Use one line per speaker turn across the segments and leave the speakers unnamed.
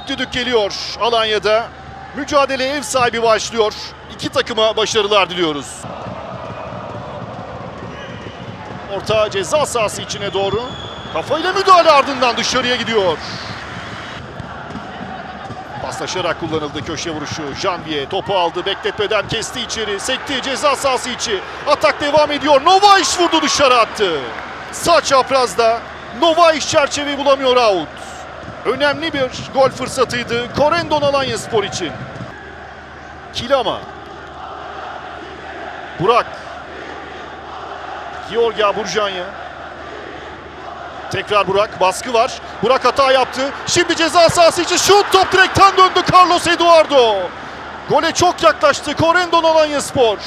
İlk düdük geliyor Alanya'da. Mücadele ev sahibi başlıyor. İki takıma başarılar diliyoruz. Orta ceza sahası içine doğru. Kafayla müdahale ardından dışarıya gidiyor. Paslaşarak kullanıldı köşe vuruşu. Janvier topu aldı. Bekletmeden kesti içeri. Sekti ceza sahası içi. Atak devam ediyor. Nova iş vurdu dışarı attı. Sağ çaprazda Nova iş çerçeveyi bulamıyor out. Önemli bir gol fırsatıydı Korendon Alanya Spor için. Kilama. Burak. Georgia Burjanya. Tekrar Burak baskı var. Burak hata yaptı. Şimdi ceza sahası için şut top direkten döndü Carlos Eduardo. Gole çok yaklaştı Korendon Alanya Spor.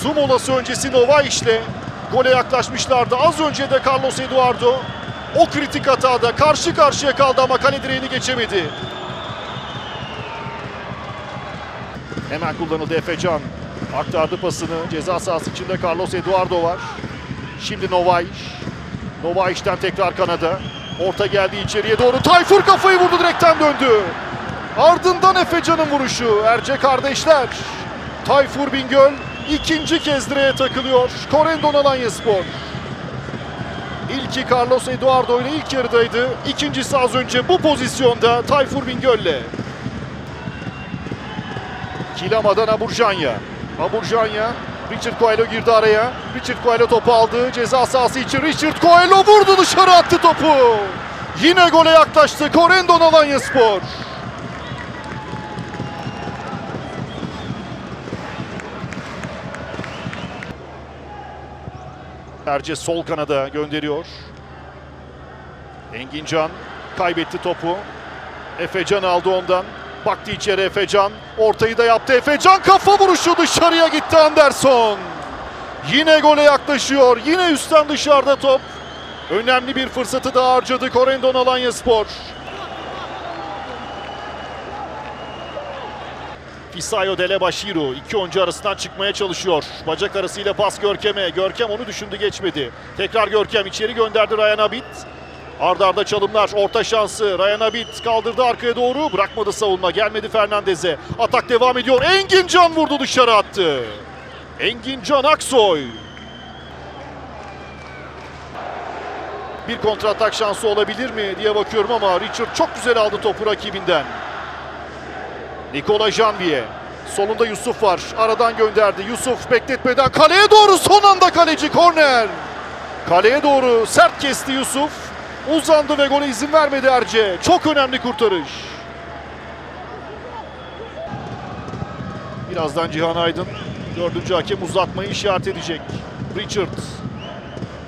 Su öncesi Nova işle gole yaklaşmışlardı. Az önce de Carlos Eduardo o kritik hatada karşı karşıya kaldı ama kale direğini geçemedi. Hemen kullanıldı Efecan. Aktardı pasını. Ceza sahası içinde Carlos Eduardo var. Şimdi Novaiş. Novaiş'ten tekrar kanada. Orta geldi içeriye doğru. Tayfur kafayı vurdu direkten döndü. Ardından Efecan'ın vuruşu. Erce kardeşler. Tayfur Bingöl ikinci kez direğe takılıyor. Korendon Alanya Spor. İlki Carlos Eduardo ile ilk yarıdaydı. İkincisi az önce bu pozisyonda Tayfur Bingöl'le. Kilama'dan Aburjanya. Aburjanya Richard Coelho girdi araya. Richard Coelho topu aldı. Ceza sahası için Richard Coelho vurdu dışarı attı topu. Yine gole yaklaştı Korendon Alanya Spor. Erce sol kanada gönderiyor. Engincan kaybetti topu. Efecan aldı ondan. Baktı içeri Efecan. Ortayı da yaptı Efecan. Kafa vuruşu dışarıya gitti Anderson. Yine gole yaklaşıyor. Yine üstten dışarıda top. Önemli bir fırsatı da harcadı Korendon Alanya Spor. Fisayo Delebashiru iki oyuncu arasından çıkmaya çalışıyor. Bacak arasıyla pas Görkem'e. Görkem onu düşündü geçmedi. Tekrar Görkem içeri gönderdi Ryan Abit. Arda arda çalımlar, orta şansı. Ryan Abit kaldırdı arkaya doğru. Bırakmadı savunma. Gelmedi Fernandez'e. Atak devam ediyor. Engin Can vurdu dışarı attı. Engin Can Aksoy. Bir kontratak şansı olabilir mi diye bakıyorum ama Richard çok güzel aldı topu rakibinden. Nikola Janvier. Solunda Yusuf var. Aradan gönderdi. Yusuf bekletmeden kaleye doğru son anda kaleci korner. Kaleye doğru sert kesti Yusuf. Uzandı ve gole izin vermedi Erce. Çok önemli kurtarış. Birazdan Cihan Aydın dördüncü hakem uzatmayı işaret edecek. Richard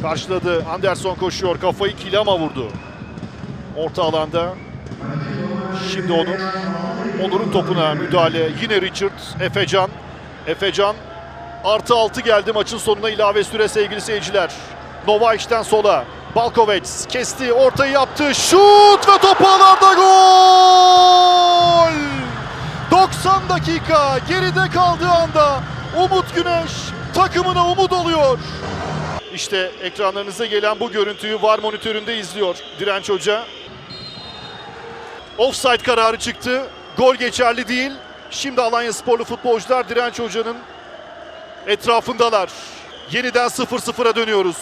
karşıladı. Anderson koşuyor. Kafayı Kilama vurdu. Orta alanda. Şimdi Onur. Onur'un topuna müdahale. Yine Richard. Efecan. Efecan. Artı 6 geldi maçın sonuna ilave süre sevgili seyirciler. Nova işten sola. Balkovec kesti, ortayı yaptı. Şut ve top ağlarda gol! 90 dakika geride kaldığı anda Umut Güneş takımına umut oluyor. İşte ekranlarınıza gelen bu görüntüyü VAR monitöründe izliyor Direnç Hoca. Offside kararı çıktı. Gol geçerli değil. Şimdi Alanya sporlu futbolcular Direnç Hoca'nın etrafındalar. Yeniden 0-0'a dönüyoruz.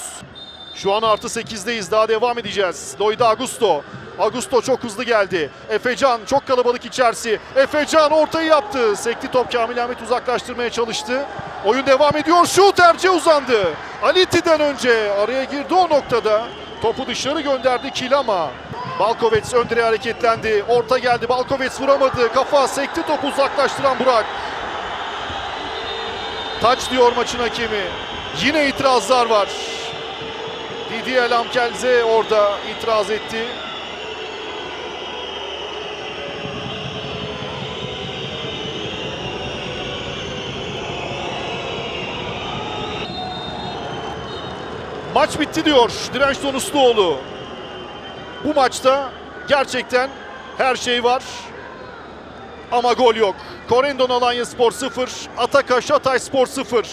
Şu an artı 8'deyiz. Daha devam edeceğiz. Lloyd Augusto. Augusto çok hızlı geldi. Efecan çok kalabalık içerisi. Efecan ortayı yaptı. Sekti top Kamil Ahmet uzaklaştırmaya çalıştı. Oyun devam ediyor. Şut Erce uzandı. Aliti'den önce araya girdi o noktada. Topu dışarı gönderdi Kilama. Balkovets ön direğe hareketlendi. Orta geldi. Balkovets vuramadı. Kafa sekti topu uzaklaştıran Burak. Taç diyor maçın hakemi. Yine itirazlar var. Didier Lamkelze orada itiraz etti. Maç bitti diyor Direnç Donusluoğlu. Bu maçta gerçekten her şey var. Ama gol yok. Korendon Alanya Spor 0, Ataka Şatay Spor 0.